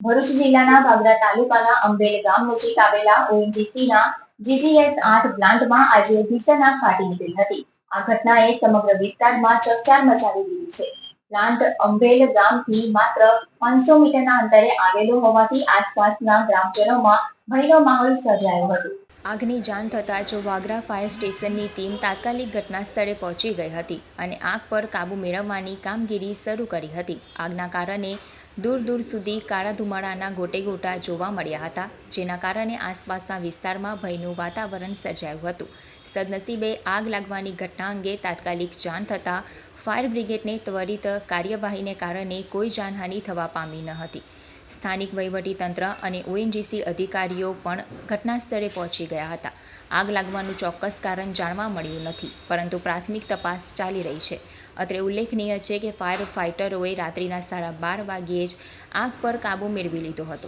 ભરૂચ જિલ્લાના ભાગરા તાલુકાના અંબેલ ગામ નજીક આવેલા ઓએનજીસીના જીજીએસ આઠ પ્લાન્ટમાં આજે ભીષણ આગ ફાટી નીકળી હતી. આ ઘટનાએ સમગ્ર વિસ્તારમાં ચકચાર મચાવી દીધી છે. પ્લાન્ટ અંબેલ ગામથી માત્ર પાંચસો મીટરના અંતરે આવેલો હોવાથી આસપાસના ગ્રામજનોમાં ભયનો માહોલ સર્જાયો હતો. આગની જાણ થતાં જ વાગરા ફાયર સ્ટેશનની ટીમ તાત્કાલિક ઘટના સ્થળે પહોંચી ગઈ હતી અને આગ પર કાબૂ મેળવવાની કામગીરી શરૂ કરી હતી. આગના કારણે દૂર દૂર સુધી કાળા ધુમાડાના ગોટે ગોટા જોવા મળ્યા હતા, જેના કારણે આસપાસના વિસ્તારમાં ભયનું વાતાવરણ સર્જાયું હતું. સદનસીબે આગ લાગવાની ઘટના અંગે તાત્કાલિક જાણ થતાં ફાયર બ્રિગેડને ત્વરિત કાર્યવાહીને કારણે કોઈ જાનહાનિ થવા પામી ન હતી. સ્થાનિક વહીવટીતંત્ર અને ઓએનજીસી અધિકારીઓ પણ ઘટના સ્થળે પહોંચી ગયા હતા. આગ લાગવાનું ચોક્કસ કારણ જાણવા મળ્યું નથી, પરંતુ પ્રાથમિક તપાસ ચાલી રહી છે. અત્રે ઉલ્લેખનીય છે કે ફાયર ફાઇટરોએ રાત્રિના સાડા બાર વાગ્યે જ આગ પર કાબૂ મેળવી લીધો હતો.